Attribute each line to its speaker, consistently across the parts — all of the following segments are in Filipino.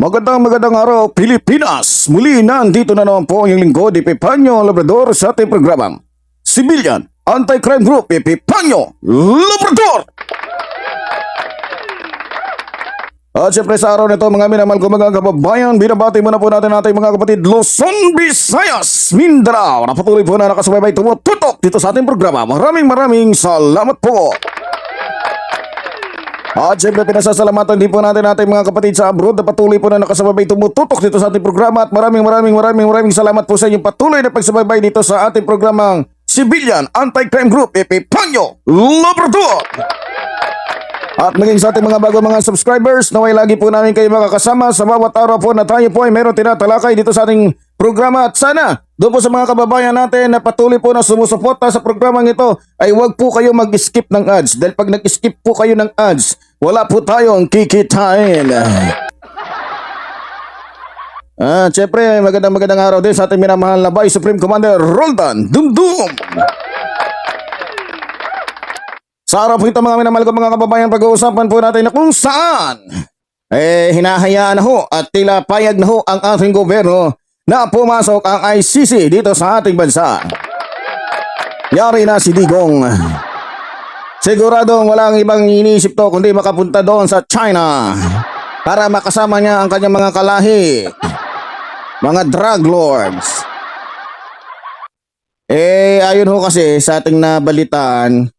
Speaker 1: Magandang magandang araw Pilipinas! Muli nandito na naman po ang inyong lingkod Epipanyo Labrador sa ating programang Civilian Anti-Crime Group Epipanyo Labrador! At syempre sa araw nito mga minamahal ko mga kababayan, binabati muna po natin natin mga kapatid Luzon, Visayas, Mindanao na patuloy po na nakasubaybay tumututok dito sa ating programa. Maraming maraming salamat po! At syempre pinasasalamatan din po natin natin mga kapatid sa abroad na patuloy po na nakasababay tumututok dito sa ating programa at maraming maraming maraming maraming salamat po sa inyong patuloy na pagsubaybay dito sa ating programang Civilian Anti-Crime Group Epipanyo Labrador. At maging sa ating mga bago mga subscribers, naway lagi po namin kayo makakasama sa bawat araw po na tayo po ay meron tinatalakay dito sa ating programa. At sana, doon po sa mga kababayan natin na patuloy po na sumusuporta sa programang ito, ay huwag po kayo mag-skip ng ads. Dahil pag nag-skip po kayo ng ads, wala po tayong kikitain. At syempre, magandang magandang araw din sa ating minamahal na Vice Supreme Commander Roldan Dumdum. Sa araw po ito mga minamahal ko mga kababayan, pag-uusapan po natin na kung saan eh hinahayaan na ho at tila payag na ho ang ating gobyerno na pumasok ang ICC dito sa ating bansa. Yari na si Digong. Siguradong walang ibang iniisip to kundi makapunta doon sa China para makasama niya ang kanyang mga kalahi, mga drug lords. Eh, ayon ho kasi sa ating nabalitaan,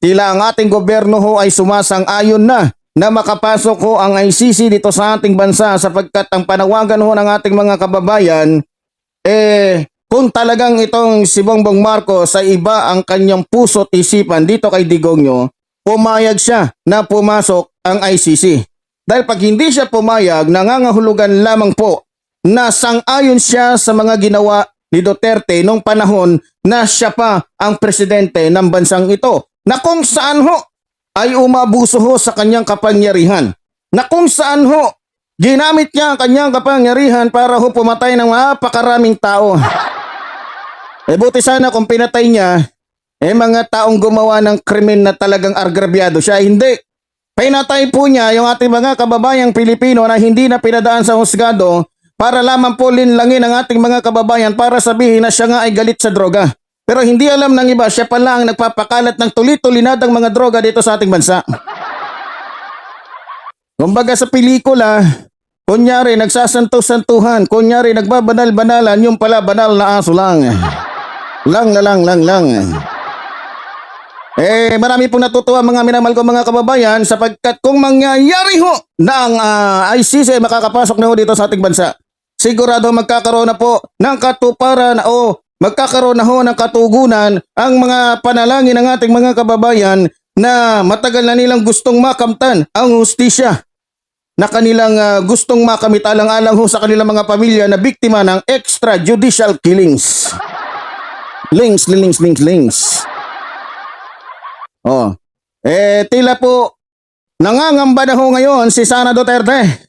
Speaker 1: tila ang ating gobyerno ho ay sumasang-ayon na na makapasok ho ang ICC dito sa ating bansa sapagkat ang panawagan ho ng ating mga kababayan, eh, kung talagang itong si Bongbong Marcos sa iba ang kanyang puso at isipan dito kay Digongyo, pumayag siya na pumasok ang ICC. Dahil pag hindi siya pumayag, nangangahulugan lamang po na sang-ayon siya sa mga ginawa ni Duterte nung panahon na siya pa ang presidente ng bansang ito na kung saan ho ay umabuso ho sa kanyang kapangyarihan na kung saan ho ginamit niya ang kanyang kapangyarihan para ho pumatay ng napakaraming tao. Eh buti sana kung pinatay niya, eh mga taong gumawa ng krimen na talagang argrabyado siya. Hindi. Pinatay po niya yung ating mga kababayang Pilipino na hindi na pinadaan sa husgado para lamang po linlangin ang ating mga kababayan para sabihin na siya nga ay galit sa droga. Pero hindi alam ng iba, siya pala ang nagpapakalat ng tulit-tulinadang mga droga dito sa ating bansa. Kumbaga sa pelikula, kunyari nagsasanto-santuhan, kunyari nagbabanal-banalan, yung pala banal na aso lang. Lang na lang lang lang. Eh, marami pong natutuwa mga minamahal ko mga kababayan sapagkat kung mangyayari ho na ang ah, ICC makakapasok na ho dito sa ating bansa, sigurado magkakaroon na po ng katuparan o magkakaroon na ho ng katugunan ang mga panalangin ng ating mga kababayan na matagal na nilang gustong makamtan ang hustisya na kanilang ah, gustong makamit alang-alang ho sa kanilang mga pamilya na biktima ng extrajudicial killings. Links, links, links, links. Oh. Eh, tila po, nangangamba na ho ngayon si Sana Duterte.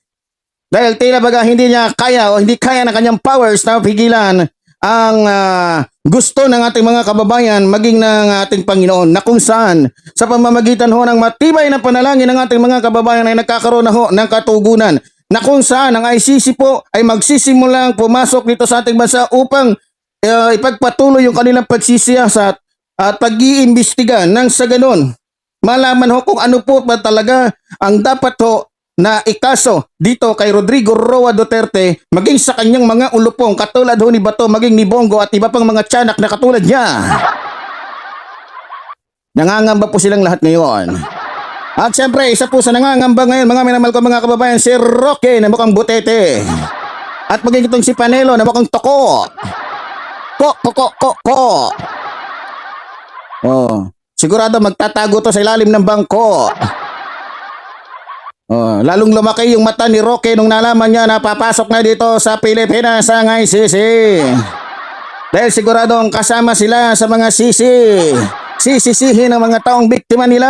Speaker 1: Dahil tila baga hindi niya kaya o hindi kaya ng kanyang powers na pigilan ang ah, gusto ng ating mga kababayan maging ng ating Panginoon na kung saan sa pamamagitan ho ng matibay na panalangin ng ating mga kababayan ay nagkakaroon na ho ng katugunan na kung saan ang ICC po ay magsisimulang pumasok dito sa ating bansa upang uh, ipagpatuloy yung kanilang pagsisiyasat at pag-iimbestiga nang sa ganun malaman ho kung ano po ba talaga ang dapat ho na ikaso dito kay Rodrigo Roa Duterte maging sa kanyang mga ulupong katulad ho ni Bato maging ni Bongo at iba pang mga tiyanak na katulad niya. Nangangamba po silang lahat ngayon. At siyempre, isa po sa nangangamba ngayon, mga minamahal ko mga kababayan, si Roque na mukhang butete. At maging itong si Panelo na mukhang toko. Ko, ko, ko, ko, ko. Oh, sigurado magtatago to sa ilalim ng bangko. Oh, lalong lumaki yung mata ni Roque nung nalaman niya na papasok na dito sa Pilipinas ang ICC. Dahil siguradong kasama sila sa mga sisi. Sisisihin ng mga taong biktima nila.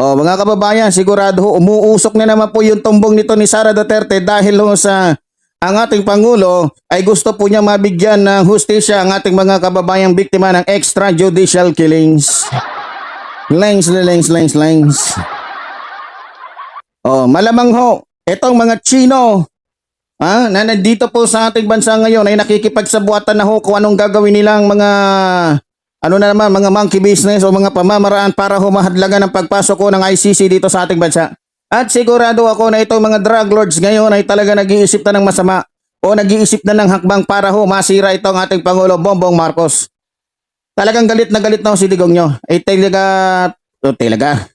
Speaker 1: Oh, mga kababayan, sigurado umuusok na naman po yung tumbong nito ni Sara Duterte dahil ho sa ang ating Pangulo ay gusto po niya mabigyan ng hustisya ang ating mga kababayang biktima ng extrajudicial killings. Lings, lings, lings, lings. Oh, malamang ho, itong mga Chino, ah, na nandito po sa ating bansa ngayon ay nakikipagsabuatan na ho kung anong gagawin nilang mga ano na naman, mga monkey business o mga pamamaraan para humahadlagan ng pagpasok ko ng ICC dito sa ating bansa. At sigurado ako na itong mga drug lords ngayon ay talaga nag-iisip na ng masama o nag-iisip na ng hakbang para ho masira itong ating Pangulo Bongbong Marcos. Talagang galit na galit na ho si Digong nyo. Eh talaga, o talaga.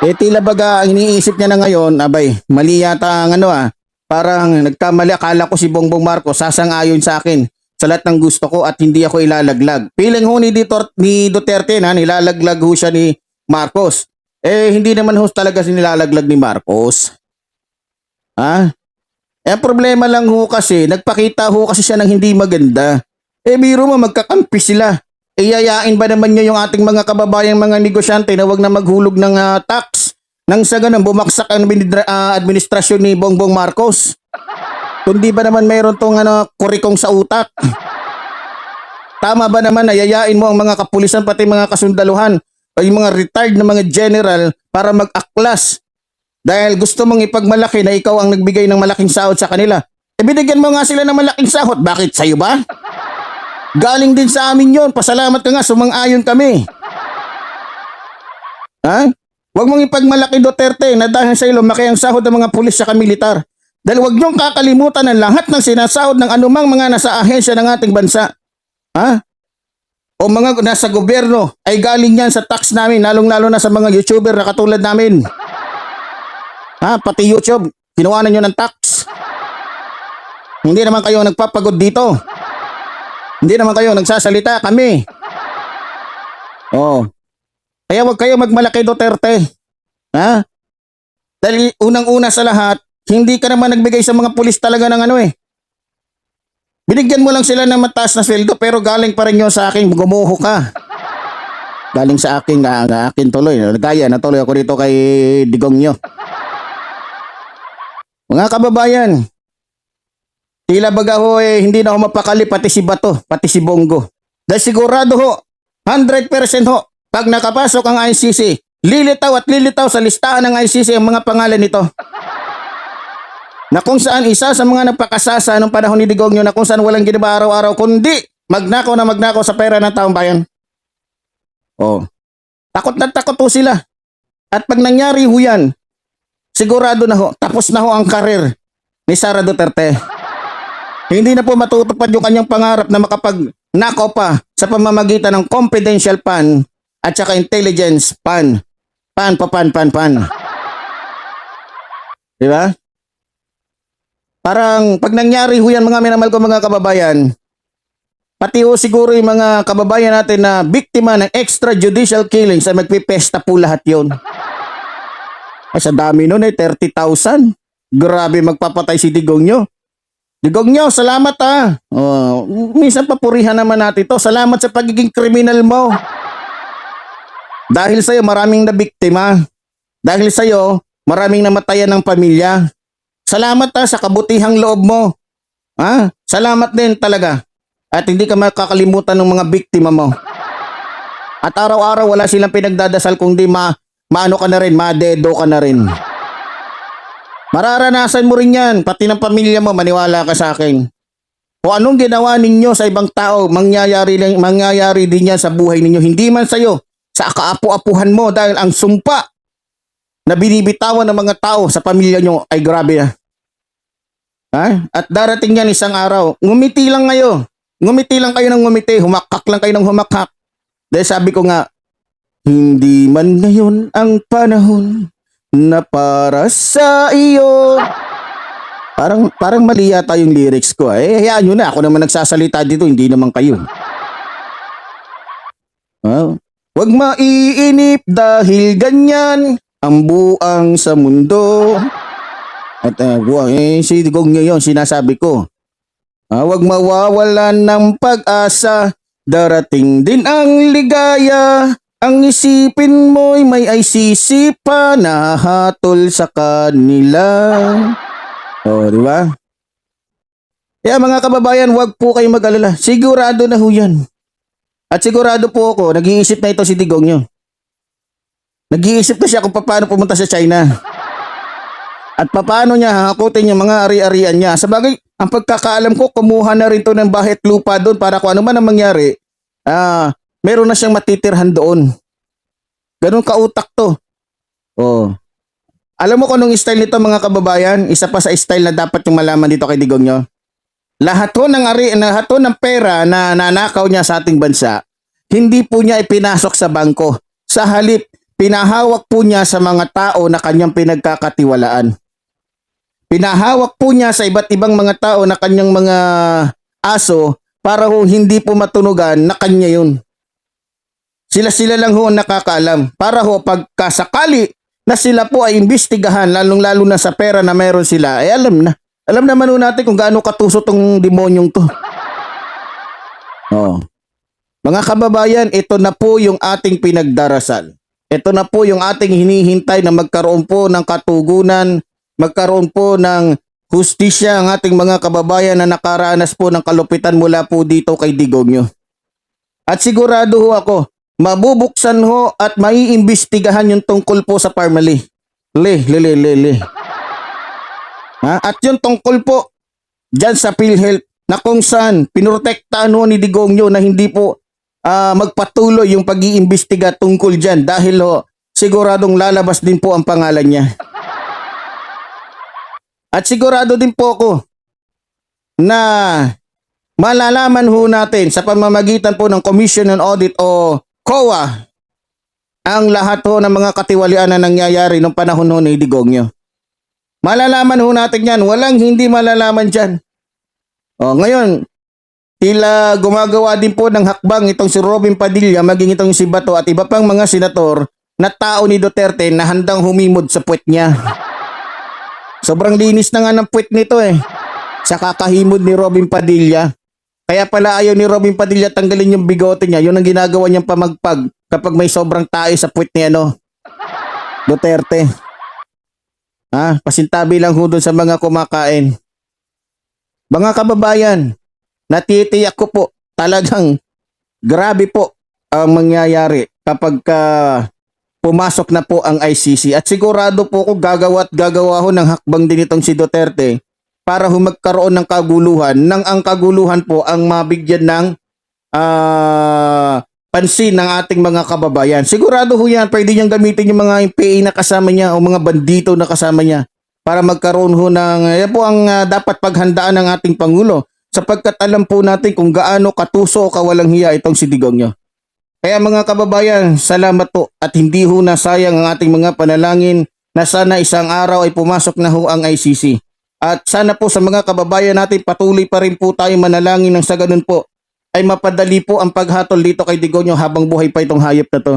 Speaker 1: Eh tila baga ang iniisip niya na ngayon, abay, mali yata ang ano ah. Parang nagkamali, akala ko si Bongbong Marcos sasang-ayon sa akin sa lahat ng gusto ko at hindi ako ilalaglag. Piling ho ni, Ditor, ni Duterte na nilalaglag ho siya ni Marcos. Eh, hindi naman ho talaga sinilalaglag ni Marcos. Ha? Eh, problema lang ho kasi, nagpakita ho kasi siya ng hindi maganda. Eh, biro mo, magkakampi sila. Eh, yayain ba naman niya yung ating mga kababayang mga negosyante na wag na maghulog ng ah, tax? Nang sa ganun, bumaksak ang ah, administrasyon ni Bongbong Marcos. Kundi ba naman mayroon tong ano, kurikong sa utak? Tama ba naman na mo ang mga kapulisan pati mga kasundaluhan o yung mga retired na mga general para mag-aklas dahil gusto mong ipagmalaki na ikaw ang nagbigay ng malaking sahod sa kanila. E binigyan mo nga sila ng malaking sahod. Bakit sa'yo ba? Galing din sa amin yon. Pasalamat ka nga, sumang-ayon kami. Ha? Huwag mong ipagmalaki Duterte na dahil sa iyo lumaki ang sahod ng mga pulis sa militar. Dahil huwag niyong kakalimutan ang lahat ng sinasahod ng anumang mga nasa ahensya ng ating bansa. Ha? O mga nasa gobyerno ay galing yan sa tax namin, lalong-lalo na sa mga YouTuber na katulad namin. Ha? Pati YouTube, kinuha na ng tax. Hindi naman kayo nagpapagod dito. Hindi naman kayo nagsasalita kami. Oh. Kaya wag kayo magmalaki Duterte. Ha? Dahil unang-una sa lahat, hindi ka naman nagbigay sa mga pulis talaga ng ano eh. Binigyan mo lang sila ng mataas na sweldo pero galing pa rin yun sa akin, gumuho ka. Galing sa akin, nga, nga akin tuloy. Gaya na tuloy ako dito kay Digong nyo. Mga kababayan, tila baga ho eh, hindi na ako mapakali pati si Bato, pati si Bongo. Dahil sigurado ho, 100% ho, pag nakapasok ang ICC, lilitaw at lilitaw sa listahan ng ICC ang mga pangalan nito. Na kung saan isa sa mga nagpakasasa nung panahon ni Digong yun na kung saan walang ginawa araw-araw kundi magnakaw na magnakaw sa pera ng taong bayan. Oh. Takot na takot ho sila. At pag nangyari ho yan, sigurado na ho, tapos na ho ang karir ni Sara Duterte. Hindi na po matutupad yung kanyang pangarap na makapag nakaw pa sa pamamagitan ng confidential pan at saka intelligence pan. Pan, pa, pan, pan, pan. Di ba? Parang pag nangyari ho yan mga minamahal ko mga kababayan, pati ho siguro yung mga kababayan natin na biktima ng extrajudicial killings ay magpipesta po lahat yon. Ay sa dami nun eh, 30,000. Grabe magpapatay si Digong nyo. Digong nyo, salamat ah. Oh, minsan papurihan naman natin to. Salamat sa pagiging kriminal mo. Dahil sa'yo maraming nabiktima. Dahil sa'yo maraming namatayan ng pamilya. Salamat ha sa kabutihang loob mo. Ha? Salamat din talaga. At hindi ka makakalimutan ng mga biktima mo. At araw-araw wala silang pinagdadasal kundi ma maano ka na rin, madedo ka na rin. Mararanasan mo rin yan, pati ng pamilya mo, maniwala ka sa akin. O anong ginawa ninyo sa ibang tao, mangyayari, lang, mangyayari din yan sa buhay ninyo. Hindi man sa'yo, sa kaapu-apuhan mo dahil ang sumpa na binibitawan ng mga tao sa pamilya nyo ay grabe na. Ha? At darating yan isang araw, ngumiti lang kayo. Ngumiti lang kayo ng ngumiti, humakak lang kayo ng humakak. Dahil sabi ko nga, hindi man ngayon ang panahon na para sa iyo. Parang parang mali yata yung lyrics ko. Eh, hayaan nyo na. Ako naman nagsasalita dito, hindi naman kayo. Ah, Huwag maiinip dahil ganyan ang buang sa mundo. At uh, buang, eh, si Digong ngayon, sinasabi ko. Ah, Huwag mawawalan ng pag-asa, darating din ang ligaya. Ang isipin mo'y may ICC pa na hatol sa kanila. O, di ba? Kaya mga kababayan, huwag po kayong mag-alala. Sigurado na ho yan. At sigurado po ako, nag-iisip na ito si Digong nyo. Nag-iisip na siya kung paano pumunta sa China. At paano niya hakutin yung mga ari-arian niya. Sa bagay, ang pagkakaalam ko, kumuha na rin to ng bahit lupa doon para kung ano man ang mangyari, ah, meron na siyang matitirhan doon. Ganun kautak to. Oh. Alam mo kung anong style nito mga kababayan? Isa pa sa style na dapat yung malaman dito kay Digong nyo. Lahat ho ng, ari, lahat ho ng pera na nanakaw niya sa ating bansa, hindi po niya ipinasok sa bangko. Sa halip, pinahawak po niya sa mga tao na kanyang pinagkakatiwalaan. Pinahawak po niya sa iba't ibang mga tao na kanyang mga aso para ho hindi po matunugan na kanya yun. Sila-sila lang ho ang nakakaalam. Para ho pagkasakali na sila po ay imbestigahan lalong-lalo na sa pera na meron sila, ay alam na. Alam naman ho natin kung gaano katuso tong demonyong to. Oh. Mga kababayan, ito na po yung ating pinagdarasal. Ito na po yung ating hinihintay na magkaroon po ng katugunan, magkaroon po ng hustisya ang ating mga kababayan na nakaranas po ng kalupitan mula po dito kay Digongyo. At sigurado ho ako, mabubuksan ho at maiimbestigahan yung tungkol po sa Parmali. Le, le, le, le, le. Ha? At yung tungkol po dyan sa PhilHealth na kung saan pinrotektahan ho ni Digongyo na hindi po ah, magpatuloy yung pag-iimbestiga tungkol dyan dahil ho, siguradong lalabas din po ang pangalan niya. At sigurado din po ako na malalaman ho natin sa pamamagitan po ng Commission on Audit o COA ang lahat ho ng mga katiwalian na nangyayari nung panahon ho ni Digongyo. Malalaman ho natin yan. Walang hindi malalaman dyan. O, ngayon, tila gumagawa din po ng hakbang itong si Robin Padilla, maging itong si Bato at iba pang mga senator na tao ni Duterte na handang humimod sa puwet niya. Sobrang linis na nga ng puwet nito eh. Sa kakahimod ni Robin Padilla. Kaya pala ayaw ni Robin Padilla tanggalin yung bigote niya. Yun ang ginagawa niyang pamagpag kapag may sobrang tayo sa puwet ni ano. Duterte. Ha? Pasintabi lang ho sa mga kumakain. Mga kababayan, natitiyak ko po talagang grabe po ang mangyayari kapag ka pumasok na po ang ICC. At sigurado po ko gagawa at gagawa ho ng hakbang din itong si Duterte para ho magkaroon ng kaguluhan nang ang kaguluhan po ang mabigyan ng ah, pansin ng ating mga kababayan. Sigurado ho yan, pwede niyang gamitin yung mga PA na kasama niya o mga bandito na kasama niya para magkaroon ho ng, yan po ang ah, dapat paghandaan ng ating Pangulo sapagkat alam po natin kung gaano katuso o kawalang hiya itong si Digongyo. Kaya mga kababayan, salamat po at hindi ho nasayang ang ating mga panalangin na sana isang araw ay pumasok na ho ang ICC. At sana po sa mga kababayan natin patuloy pa rin po tayo manalangin ng sa ganun po ay mapadali po ang paghatol dito kay Digonyo habang buhay pa itong hayop na to.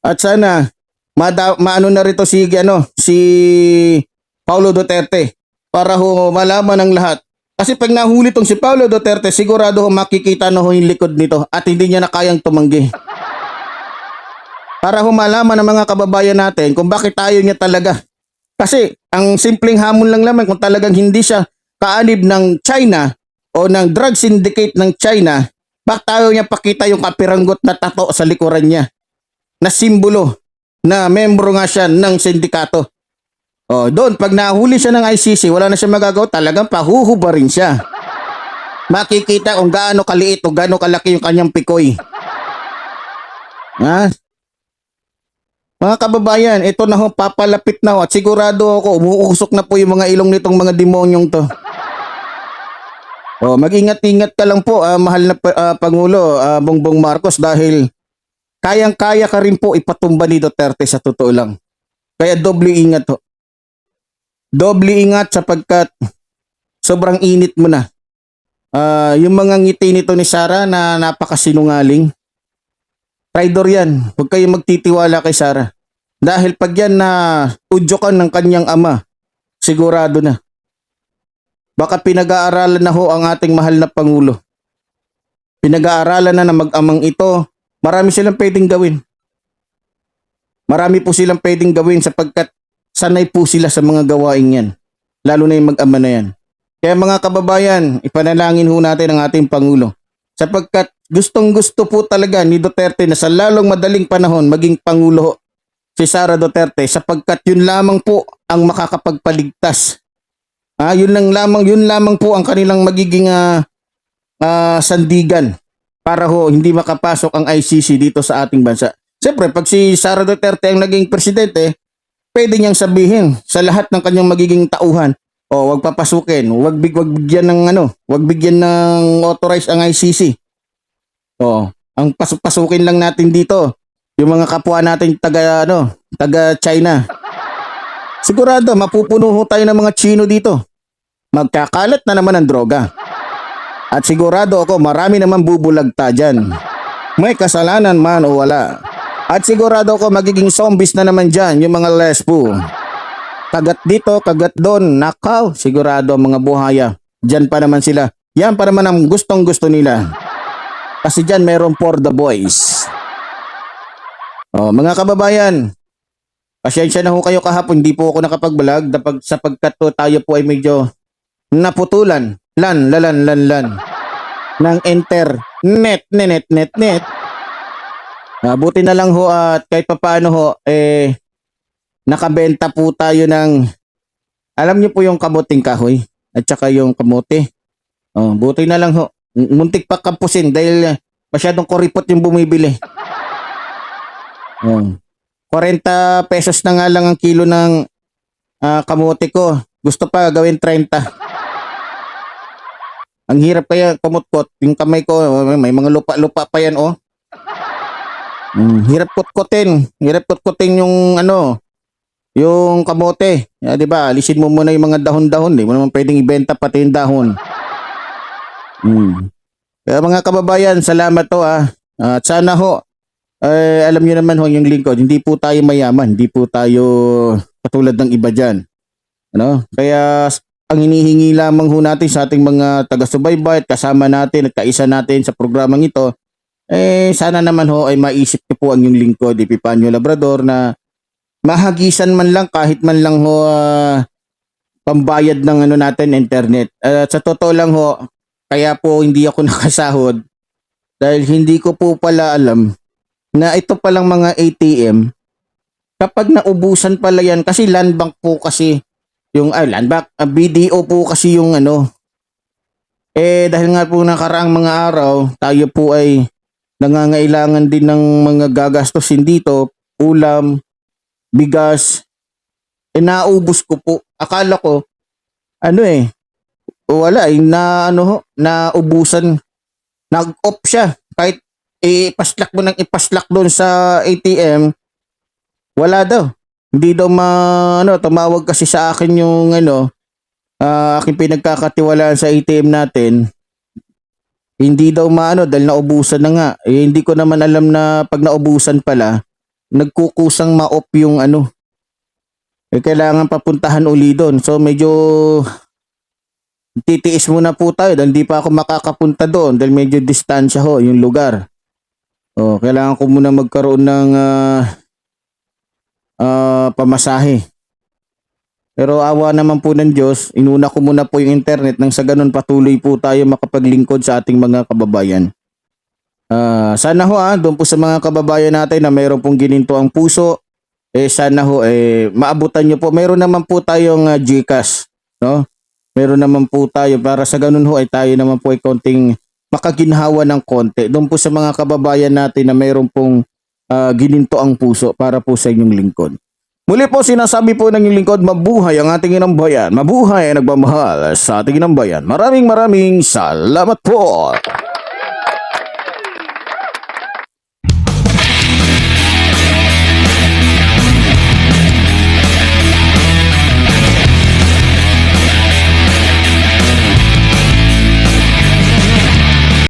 Speaker 1: At sana mada, maano na rito si ano si Paulo Duterte para ho malaman ng lahat. Kasi pag nahuli tong si Paulo Duterte, sigurado ho makikita na ho yung likod nito at hindi niya na kayang tumanggi. Para ho malaman ng mga kababayan natin kung bakit tayo niya talaga. Kasi ang simpleng hamon lang naman kung talagang hindi siya kaanib ng China o ng drug syndicate ng China, bakit tayo niya pakita yung kapiranggot na tato sa likuran niya na simbolo na membro nga siya ng sindikato. Oh, doon pag nahuli siya ng ICC, wala na siya magagawa, talagang pahuhuba rin siya. Makikita kung gaano kaliit o gaano kalaki yung kanyang pikoy. Ha? Mga kababayan, ito na ho, papalapit na ho at sigurado ako, umuusok na po yung mga ilong nitong mga demonyong to. Oh, mag-ingat-ingat ka lang po, ah, mahal na ah, Pangulo ah, Bongbong Marcos dahil kayang-kaya ka rin po ipatumba ni Duterte sa totoo lang. Kaya doble ingat ho. Doble ingat sapagkat sobrang init mo na. Ah, yung mga ngiti nito ni Sara na napakasinungaling. Traidor yan. Huwag kayong magtitiwala kay Sara. Dahil pag yan na udyokan ng kanyang ama, sigurado na. baka pinag-aaralan na ho ang ating mahal na Pangulo. Pinag-aaralan na na mag-amang ito. Marami silang pwedeng gawin. Marami po silang pwedeng gawin sapagkat sanay po sila sa mga gawain yan. Lalo na yung mag-ama na yan. Kaya mga kababayan, ipanalangin ho natin ang ating Pangulo. Sapagkat gustong gusto po talaga ni Duterte na sa lalong madaling panahon maging Pangulo si Sara Duterte sapagkat yun lamang po ang makakapagpaligtas. Ah, yun lang lamang, yun lamang po ang kanilang magiging ah, ah, sandigan para ho hindi makapasok ang ICC dito sa ating bansa. Siyempre, pag si Sara Duterte ang naging presidente, pwede niyang sabihin sa lahat ng kanyang magiging tauhan, o wag papasukin, wag big wag bigyan ng ano, wag bigyan ng authorize ang ICC. O, ang pasok-pasukin lang natin dito, yung mga kapwa natin taga ano, taga China. Sigurado mapupuno ho tayo ng mga Chino dito. Magkakalat na naman ang droga. At sigurado ako marami naman bubulagta dyan. May kasalanan man o wala. At sigurado ako magiging zombies na naman dyan yung mga lesbo. Kagat dito, kagat doon, nakaw, sigurado mga buhaya. Dyan pa naman sila. Yan pa naman ang gustong gusto nila. Kasi dyan meron for the boys. Oh, mga kababayan, pasensya na ho kayo kahapon, hindi po ako nakapag-vlog dapag, sapagkat po tayo po ay medyo naputulan. Lan, lalan, lan, lan. Ng enter. Net, net, net, net. Ah, buti na lang ho at kahit papaano ho, eh, nakabenta po tayo ng, alam niyo po yung kamuting kahoy at saka yung kamote. Oh, buti na lang ho. Muntik pa kampusin dahil masyadong kuripot yung bumibili. Oh. 40 pesos na nga lang ang kilo ng ah, kamote ko. Gusto pa gawin 30. Ang hirap kaya kumutkot. Yung kamay ko, may mga lupa-lupa pa yan, oh. Mm, hirap kutkutin. Hirap kutkutin yung ano, yung kamote. Ya, di ba? Alisin mo muna yung mga dahon-dahon. Di mo naman pwedeng ibenta pati yung dahon. Mm. Kaya mga kababayan, salamat to ah. At sana ho, eh, alam niyo naman ho yung lingkod, hindi po tayo mayaman, hindi po tayo katulad ng iba dyan. Ano? Kaya ang hinihingi lamang ho natin sa ating mga taga-subaybay at kasama natin at kaisa natin sa programang ito, eh sana naman ho ay maisip niyo po ang yung lingkod, Epipanyo Labrador na mahagisan man lang kahit man lang ho ah, pambayad ng ano natin internet. At sa totoo lang ho, kaya po hindi ako nakasahod. Dahil hindi ko po pala alam na ito palang mga ATM kapag naubusan pala yan kasi land bank po kasi yung ay land bank ah, BDO po kasi yung ano. Eh dahil nga po nakaraang mga araw tayo po ay nangangailangan din ng mga gagastusin dito ulam bigas. Eh naubos ko po. Akala ko ano eh wala eh na ano ho naubusan nag-off siya. Kahit ipaslak mo ng ipaslak doon sa ATM wala daw. Hindi daw ma ano tumawag kasi sa akin yung ano ah, aking pinagkakatiwalaan sa ATM natin. Hindi daw maano dahil naubusan na nga. Eh, hindi ko naman alam na pag naubusan pala nagkukusang ma-off yung ano. Eh kailangan papuntahan uli doon. So medyo titiis muna po tayo dahil hindi pa ako makakapunta doon dahil medyo distansya ho yung lugar. Oh, kailangan ko muna magkaroon ng ah, ah, pamasahe. Pero awa naman po ng Diyos, inuna ko muna po yung internet nang sa ganun patuloy po tayo makapaglingkod sa ating mga kababayan. Ah, sana ho ah, doon po sa mga kababayan natin na mayroon pong gininto ang puso, eh sana ho eh maabutan niyo po. Mayroon naman po tayong ah, GCash, no? Meron naman po tayo para sa ganun ho ay tayo naman po ay konting makaginhawa ng konti. Doon po sa mga kababayan natin na mayroon pong ah, gininto ang puso para po sa inyong lingkod. Muli po sinasabi po ng inyong lingkod, mabuhay ang ating inang bayan. Mabuhay ang nagmamahal sa ating inang bayan. Maraming maraming salamat po.